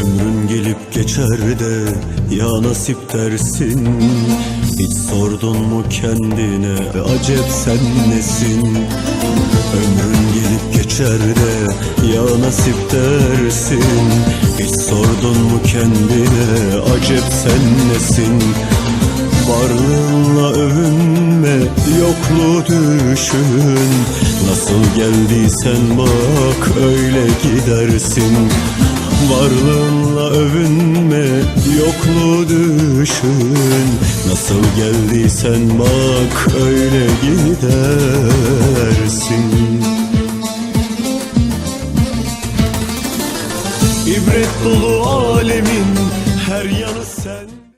Ömrün gelip geçer de ya nasip dersin? Hiç sordun mu kendine acep sen nesin? Ömrün gelip geçer de ya nasip dersin? Hiç sordun mu kendine acep sen nesin? Varlığınla öv yokluğu düşün Nasıl geldiysen bak öyle gidersin. Varlığınla övünme yokluğu düşün. Nasıl geldiysen bak öyle gidersin. İbret dolu alemin her yanı sen